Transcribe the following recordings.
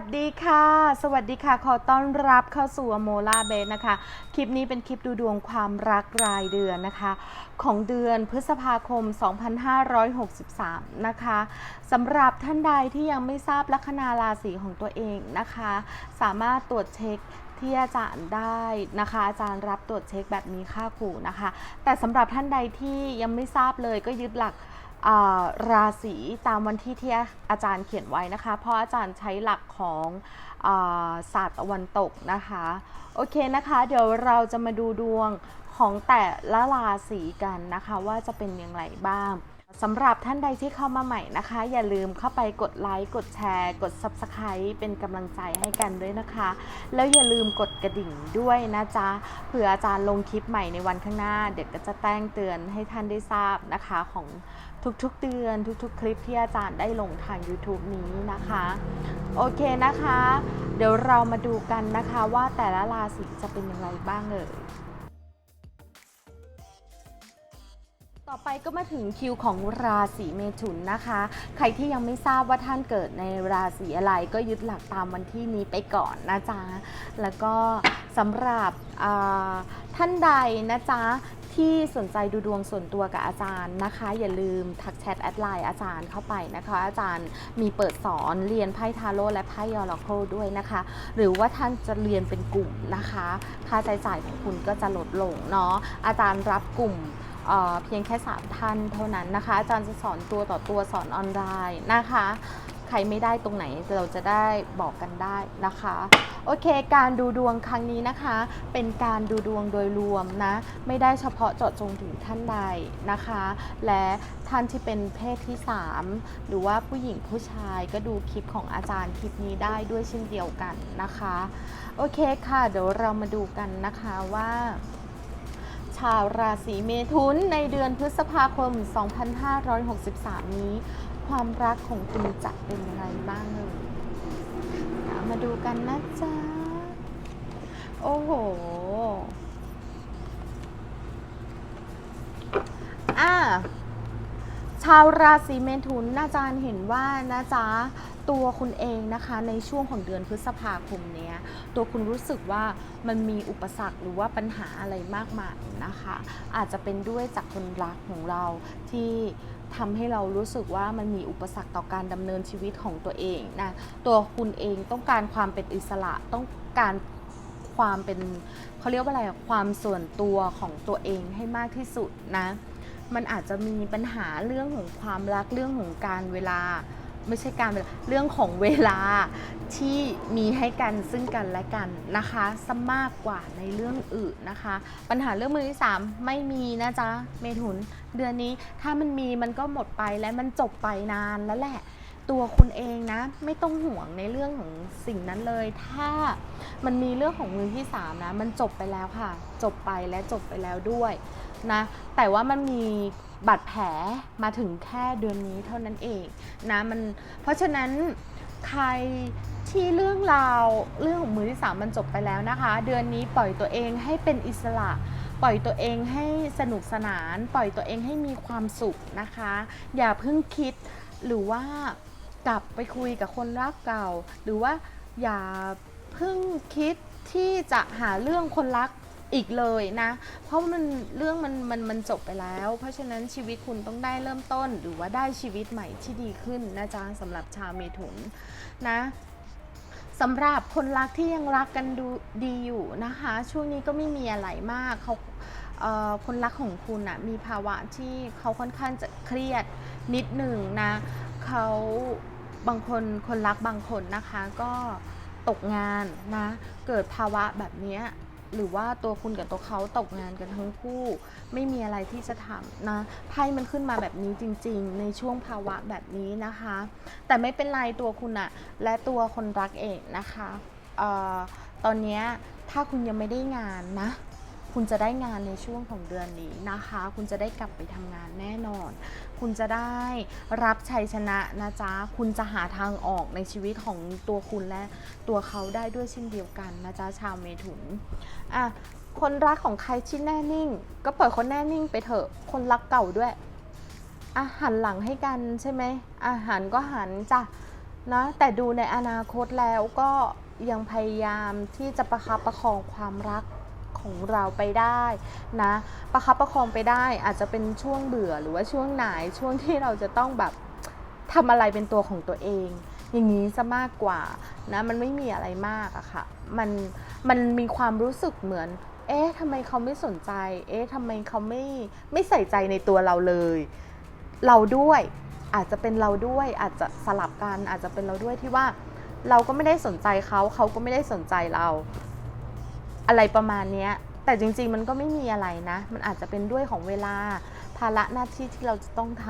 สวัสดีค่ะ สวัสดีค่ะ ขอต้อนรับเข้าสู่โมล่าเบสนะคะ คลิปนี้เป็นคลิปดูดวงความรักรายเดือนนะคะ ของเดือนพฤษภาคม 2563 นะคะสำหรับท่านใดที่ยังไม่ทราบลัคนาราศีของตัวเองนะคะ สามารถตรวจเช็คที่อาจารย์ได้นะคะ อาจารย์รับตรวจเช็คแบบมีค่าขู่นะคะ แต่สำหรับท่านใดที่ยังไม่ทราบเลยก็ยึดหลัก ราศีตามวันที่ที่อาจารย์เขียนไว้นะคะ เพราะอาจารย์ใช้หลักของอาศาสตร์ตะวันตกนะคะ โอเคนะคะ เดี๋ยวเราจะมาดูดวงของแต่ละราศีกันนะคะ ว่าจะเป็นอย่างไรบ้าง สำหรับท่านใดที่เข้ามาใหม่นะคะ อย่าลืมเข้าไปกดไลค์กดแชร์ กด Subscribe เป็นกำลังใจให้กันด้วยนะคะ แล้วอย่าลืมกดกระดิ่งด้วยนะจ๊ะเผื่ออาจารย์ลงคลิปใหม่ในวันข้างหน้า เดี๋ยวก็จะแจ้งเตือนให้ท่านได้ทราบนะคะของทุกๆเดือนทุกๆ คลิปที่อาจารย์ได้ลงทาง YouTube นี้นะคะ โอเคนะคะ เดี๋ยวเรามาดูกันนะคะว่าแต่ละราศีจะเป็นอย่างไรบ้างเลย ต่อไปก็มาถึงคิวของราศีเมถุนนะคะ ใครที่ยังไม่ทราบว่าท่านเกิดในราศีอะไรก็ยึดหลักตามวันที่นี้ไปก่อนนะจ๊ะ แล้วก็สำหรับท่านใดนะจ๊ะที่สนใจดูดวงส่วนตัวกับอาจารย์นะคะ อย่าลืมทักแชทแอดไลน์อาจารย์เข้าไปนะคะ อาจารย์มีเปิดสอนเรียนไพ่ทาโร่และไพ่ยอร์โคด้วยนะคะ หรือว่าท่านจะเรียนเป็นกลุ่มนะคะ ค่าใช้จ่ายของคุณก็จะลดลงเนาะอาจารย์รับกลุ่ม เพียงแค่ 3 ท่านเท่านั้นนะคะ อาจารย์จะสอนตัวต่อตัวสอนออนไลน์นะคะ ใครไม่ได้ตรงไหนเราจะได้บอกกันได้นะคะ โอเค การดูดวงครั้งนี้นะคะ เป็นการดูดวงโดยรวมนะ ไม่ได้เฉพาะเจาะจงถึงท่านใดนะคะ และท่านที่เป็นเพศที่ 3 หรือว่าผู้หญิงผู้ชายก็ดูคลิปของอาจารย์คลิปนี้ได้ด้วยเช่นเดียวกันนะคะ โอเคค่ะ เดี๋ยวเรามาดูกันนะคะว่า ชาวราศีเมถุนในเดือนพฤษภาคม 2563 นี้ ความรักของคุณจะเป็นอะไรบ้างเลยมาดูกันนะจ๊ะ โอ้โหอ่า ชาวราศีเมถุนอาจารย์เห็นว่านะจ๊ะตัวคุณเองนะคะในช่วงของเดือนพฤษภาคมเนี้ยตัวคุณรู้สึกว่ามันมีอุปสรรคหรือว่าปัญหาอะไรมากมายนะคะ อาจจะเป็นด้วยจากคนรักของเราที่ทำให้เรารู้สึกว่ามันมีอุปสรรคต่อการดำเนินชีวิตของตัวเองนะตัวคุณเองต้องการความเป็นอิสระต้องการความเป็นเขาเรียกว่าอะไรความส่วนตัวของตัวเองให้มากที่สุดนะ มันอาจจะมีปัญหาเรื่องของความรักเรื่องของการเวลา ไม่ใช่การเวลาเรื่องของเวลาที่มีให้กันซึ่งกันและกันนะคะซะมากกว่าในเรื่องอื่นนะคะ ปัญหาเรื่องมือที่สามไม่มีนะจ๊ะเมถุนเดือนนี้ถ้ามันมีมันก็หมดไปและมันจบไปนานแล้วแหละตัวคุณเองนะไม่ต้องห่วงในเรื่องของสิ่งนั้นเลย ถ้ามันมีเรื่องของมือที่สามนะมันจบไปแล้วค่ะ จบไปและจบไปแล้วด้วย นะแต่ว่ามันมีบาดแผลมาถึงแค่เดือนนี้เท่านั้นเองนะมันเพราะฉะนั้นใครที่เรื่องราวเรื่องของมือที่สามมันจบไปแล้วนะคะ เดือนนี้ปล่อยตัวเองให้เป็นอิสระ ปล่อยตัวเองให้สนุกสนาน ปล่อยตัวเองให้มีความสุขนะคะ อย่าเพิ่งคิดหรือว่ากลับไปคุยกับคนรักเก่า หรือว่าอย่าเพิ่งคิดที่จะหาเรื่องคนรัก อีกเลยนะ เพราะมันเรื่องมันมันมันจบไปแล้ว เพราะฉะนั้นชีวิตคุณต้องได้เริ่มต้น หรือว่าได้ชีวิตใหม่ที่ดีขึ้นนะจ๊ะสำหรับชาวเมถุนนะสำหรับคนรักที่ยังรักกันดูดีอยู่นะคะ ช่วงนี้ก็ไม่มีอะไรมากเขาเคนรักของคุณอะมีภาวะที่เขาค่อนข้างจะเครียดนิดหนึ่งนะเขาบางคนคนรักบางคนนะคะก็ตกงานนะเกิดภาวะแบบนี้ หรือว่าตัวคุณกับตัวเขาตกงานกันทั้งคู่ ไม่มีอะไรที่จะทำนะไพ่มันขึ้นมาแบบนี้จริง ๆ ในช่วงภาวะแบบนี้นะคะ แต่ไม่เป็นไรตัวคุณอะและตัวคนรักเองนะคะออตอนนี้ถ้าคุณยังไม่ได้งานนะ คุณจะได้งานในช่วงของเดือนนี้นะคะ คุณจะได้กลับไปทำงานแน่นอน คุณจะได้รับชัยชนะนะจ๊ะ คุณจะหาทางออกในชีวิตของตัวคุณและตัวเขาได้ด้วยเช่นเดียวกันนะจ๊ะชาวเมถุนอะคนรักของใครที่แน่นิ่ง ก็ปล่อยคนแน่นิ่งไปเถอะ คนรักเก่าด้วยอะหันหลังให้กันใช่ไหมอะหันก็หันจ้ะนะแต่ดูในอนาคตแล้วก็ยังพยายามที่จะประคับประคองความรัก ของเราไปได้นะประคับประคองไปได้อาจจะเป็นช่วงเบื่อหรือว่าช่วงไหนช่วงที่เราจะต้องแบบทำอะไรเป็นตัวของตัวเอง อย่างนี้ซะมากกว่านะมันไม่มีอะไรมากอะค่ะมันมันมีความรู้สึกเหมือนเอ๊ะทำไมเขาไม่สนใจ เอ๊ะทำไมเขาไม่ไม่ใส่ใจในตัวเราเลย เราด้วยอาจจะเป็นเราด้วยอาจจะสลับกันอาจจะเป็นเราด้วยที่ว่า เราก็ไม่ได้สนใจเขาเขาก็ไม่ได้สนใจเรา อะไรประมาณนี้แต่จริง ๆ มันก็ไม่มีอะไรนะ มันอาจจะเป็นด้วยของเวลาภาระหน้าที่ที่เราจะต้องท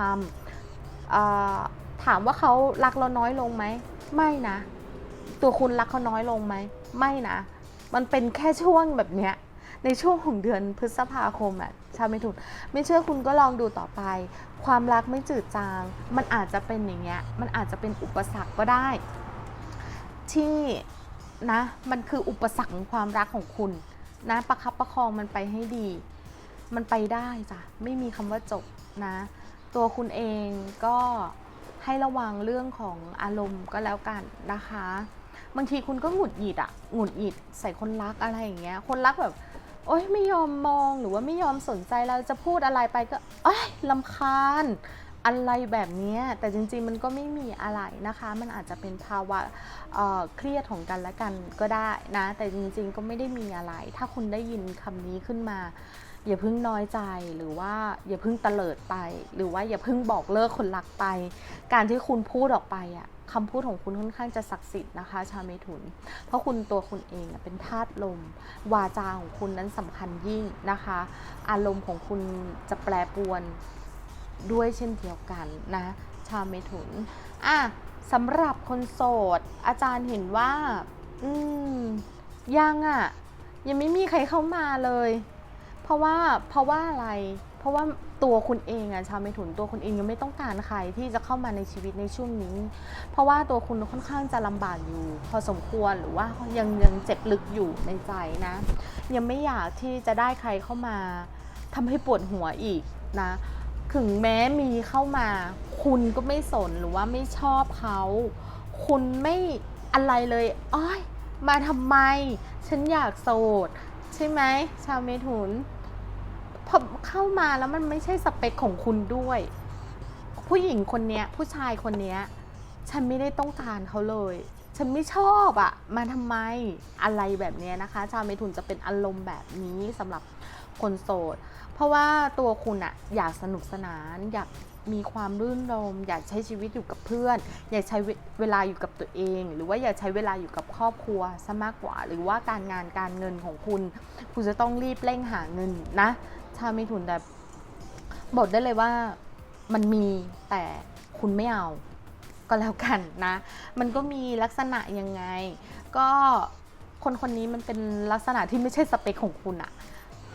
ำถามว่าเขารักเราน้อยลงไหมไม่นะ ตัวคุณรักเขาน้อยลงไหมไม่นะ มันเป็นแค่ช่วงแบบเนี้ยในช่วงของเดือนพฤษภาคมอะชาวเมถุนไม่เชื่อคุณก็ลองดูต่อไป ความรักไม่จืดจาง มันอาจจะเป็นอย่างเงี้ยมันอาจจะเป็นอุปสรรคก็ได้ ที่ นะ มันคืออุปสรรคของความรักของคุณนะประคับประคองมันไปให้ดี มันไปได้จ้ะไม่มีคำว่าจบนะ ตัวคุณเองก็ให้ระวังเรื่องของอารมณ์ก็แล้วกันนะคะ บางทีคุณก็หงุดหงิดอะหงุดหงิดใส่คนรักอะไรอย่างเงี้ย คนรักแบบ โอ๊ยไม่ยอมมองหรือว่าไม่ยอมสนใจเราจะพูดอะไรไปก็เอ้ยลำคาญ อะไรแบบนี้แต่จริงๆมันก็ไม่มีอะไรนะคะ มันอาจจะเป็นภาวะเเครียดของกันและกันก็ได้นะ แต่จริงๆก็ไม่ได้มีอะไร ถ้าคุณได้ยินคำนี้ขึ้นมา อย่าเพิ่งน้อยใจหรือว่าอย่าเพิ่งเตลิดไป หรือว่าอย่าเพิ่งบอกเลิกคนรักไป การที่คุณพูดออกไปอะคำพูดของคุณค่อนข้างจะศักดิ์สิทธิ์นะคะ ชาวเมถุน เพราะคุณตัวคุณเองเป็นธาตุลม วาจาของคุณนั้นสำคัญยิ่งนะคะ อารมณ์ของคุณจะแปรปรวน ด้วยเช่นเดียวกันนะ ชาวเมถุนอะสำหรับคนโสด อาจารย์เห็นว่า อืม ยังอะ่ะ ยังไม่มีใครเข้ามาเลย เพราะว่าเพราะว่าอะไร เพราะว่าตัวคุณเองอะชาวเมถุนตัวคุณเองยังไม่ต้องการใครที่จะเข้ามาในชีวิตในช่วงนี้ เพราะว่าตัวคุณค่อนข้างจะลำบากอยู่ พอสมควรหรือว่ายังยังเจ็บลึกอยู่ในใจนะ ยังไม่อยากที่จะได้ใครเข้ามาทำให้ปวดหัวอีกนะ ถึงแม้มีเข้ามา คุณก็ไม่สนหรือว่าไม่ชอบเขา คุณไม่อะไรเลยอ้อยมาทำไม ฉันอยากโสด ใช่ไหมชาวเมถุนพอเข้ามาแล้วมันไม่ใช่สเปคของคุณด้วย ผู้หญิงคนเนี้ย ผู้ชายคนเนี้ย ฉันไม่ได้ต้องการเขาเลย ฉันไม่ชอบอะมาทำไมอะไรแบบเนี้ยนะคะ ชาวเมถุนจะเป็นอารมณ์แบบนี้สำหรับ คนโสด เพราะว่าตัวคุณอะอยากสนุกสนานอยากมีความรื่นรม อยากใช้ชีวิตอยู่กับเพื่อน อยากใช้เวลาอยู่กับตัวเอง หรือว่าอยากใช้เวลาอยู่กับครอบครัวซะมากกว่า หรือว่าการงานการเงินของคุณ คุณจะต้องรีบเร่งหาเงินนะ ชาวเมถุนแต่บอกได้เลยว่ามันมีแต่คุณไม่เอาก็แล้วกันนะ มันก็มีลักษณะยังไง ก็คนคนนี้มันเป็นลักษณะที่ไม่ใช่สเปคของคุณอะ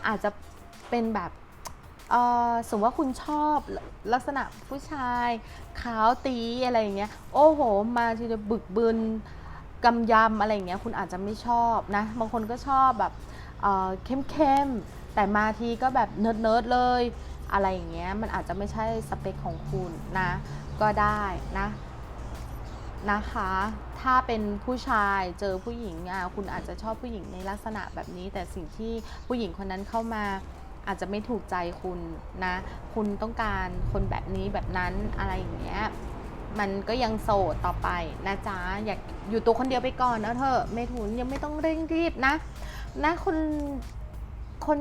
อาจจะเป็นแบบเอ่อสมมติว่าคุณชอบลักษณะผู้ชายขาวตีอะไรอย่างเงี้ยโอ้โห มาทีจะบึกบึนกำยำอะไรอย่างเงี้ยคุณอาจจะไม่ชอบนะ บางคนก็ชอบแบบเอ่อเข้มๆ แต่มาทีก็แบบเนิร์ดๆเลย อะไรอย่างเงี้ยมันอาจจะไม่ใช่สเปคของคุณนะ ก็ได้นะ นะคะ ถ้าเป็นผู้ชายเจอผู้หญิงอะคุณอาจจะชอบผู้หญิงในลักษณะแบบนี้ แต่สิ่งที่ผู้หญิงคนนั้นเข้ามาอาจจะไม่ถูกใจคุณนะ คุณต้องการคนแบบนี้แบบนั้นอะไรอย่างเงี้ย มันก็ยังโสดต่อไปนะจ๊ะ อยากอยู่ตัวคนเดียวไปก่อนนะเธอเมถุนยังไม่ต้องเร่งรีบนะ นะคนคน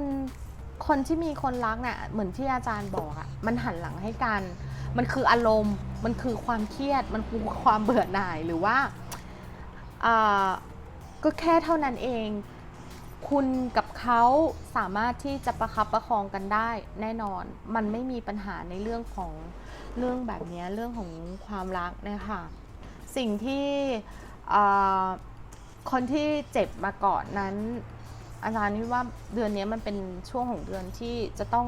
คนที่มีคนรักน่ะเหมือนที่อาจารย์บอกอะมันหันหลังให้กัน มันคืออารมณ์ มันคือความเครียด มันคือความเบื่อหน่ายหรือว่าก็แค่เท่านั้นเอง คุณกับเขาสามารถที่จะประคับประคองกันได้แน่นอน มันไม่มีปัญหาในเรื่องของเรื่องแบบนี้เรื่องของความรักเนี่ยค่ะสิ่งที่คนที่เจ็บมาก่อนนั้น อาจารย์นี่ว่าเดือนนี้มันเป็นช่วงของเดือนที่จะต้อง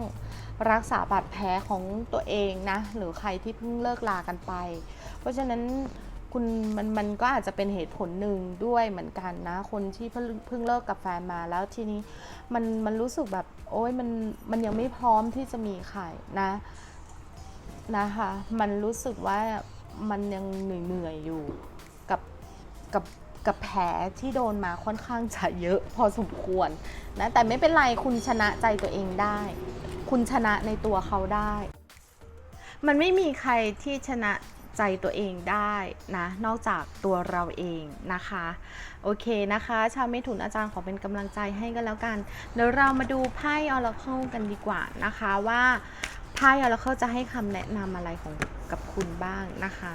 รักษาบาดแผลของตัวเองนะ หรือใครที่เพิ่งเลิกลากันไป เพราะฉะนั้นคุณมันมันก็อาจจะเป็นเหตุผลหนึ่งด้วยเหมือนกันนะ คนที่เพิ่งเพิ่งเลิกกับแฟนมาแล้วทีนี้มันมันรู้สึกแบบ โอ๊ยมันมันยังไม่พร้อมที่จะมีใครนะนะคะมันรู้สึกว่ามันยังเหนื่อยๆอยู่กับกับ กับแผลที่โดนมาค่อนข้างจะเยอะพอสมควรนะแต่ไม่เป็นไรคุณชนะใจตัวเองได้ คุณชนะในตัวเขาได้ มันไม่มีใครที่ชนะใจตัวเองได้นะ นอกจากตัวเราเองนะคะ โอเคนะคะ ชาวเมถุนอาจารย์ขอเป็นกำลังใจให้กันแล้วกันเดี๋ยวเรามาดูไพ่ออร์เคิลกันดีกว่านะคะว่าไพ่ออร์เคิลจะให้คำแนะนำอะไรของกับคุณบ้างนะคะ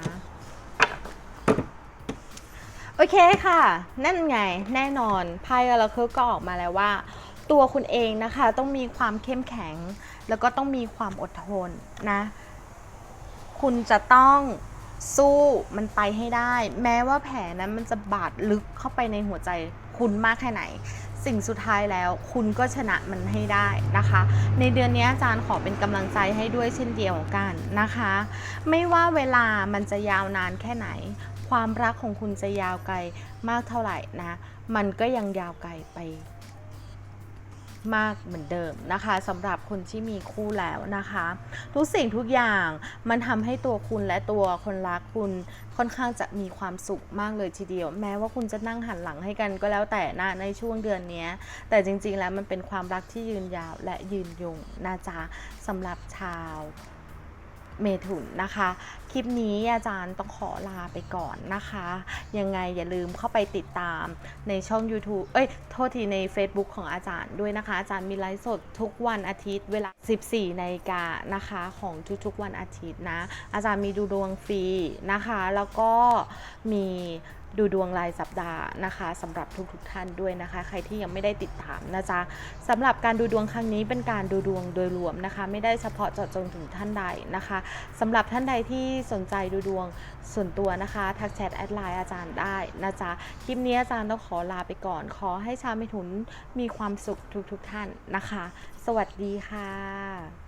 โอเคค่ะ นั่นไงแน่นอนไพ่ออร์เคิลก็ออกมาแล้วว่า ตัวคุณเองนะคะต้องมีความเข้มแข็ง แล้วก็ต้องมีความอดทนนะ คุณจะต้องสู้มันไปให้ได้ แม้ว่าแผลนั้นมันจะบาดลึกเข้าไปในหัวใจคุณมากแค่ไหน สิ่งสุดท้ายแล้วคุณก็ชนะมันให้ได้นะคะ ในเดือนนี้อาจารย์ขอเป็นกำลังใจให้ด้วยเช่นเดียวกันนะคะ ไม่ว่าเวลามันจะยาวนานแค่ไหน ความรักของคุณจะยาวไกลมากเท่าไหร่นะ มันก็ยังยาวไกลไป มากเหมือนเดิมนะคะสำหรับคนที่มีคู่แล้วนะคะ ทุกสิ่งทุกอย่างมันทำให้ตัวคุณและตัวคนรักคุณค่อนข้างจะมีความสุขมากเลยทีเดียว แม้ว่าคุณจะนั่งหันหลังให้กันก็แล้วแต่นะในช่วงเดือนนี้แต่จริงๆแล้วมันเป็นความรักที่ยืนยาวและยืนยงนะจ๊ะสำหรับชาว เมถุนนะคะ คลิปนี้อาจารย์ต้องขอลาไปก่อนนะคะ ยังไงอย่าลืมเข้าไปติดตามในช่อง YouTube เอ้ย โทษทีใน Facebook ของอาจารย์ด้วยนะคะ อาจารย์มีไลฟ์สดทุกวันอาทิตย์เวลา 14นาฬิกานะคะของทุกๆวันอาทิตย์นะ อาจารย์มีดูดวงฟรีนะคะ แล้วก็มี ดูดวงรายสัปดาห์นะคะสำหรับทุกๆท่านด้วยนะคะ ใครที่ยังไม่ได้ติดตามนะจ๊ะสำหรับการดูดวงครั้งนี้เป็นการดูดวงโดยรวมนะคะ ไม่ได้เฉพาะเจาะจงถึงท่านใดนะคะสำหรับท่านใดที่สนใจดูดวงส่วนตัวนะคะทักแชทแอดไลน์อาจารย์ได้นะจ๊ะคลิปนี้อาจารย์ต้องขอลาไปก่อน ขอให้ชาวเมถุนมีความสุขทุกๆท่านนะคะ สวัสดีค่ะ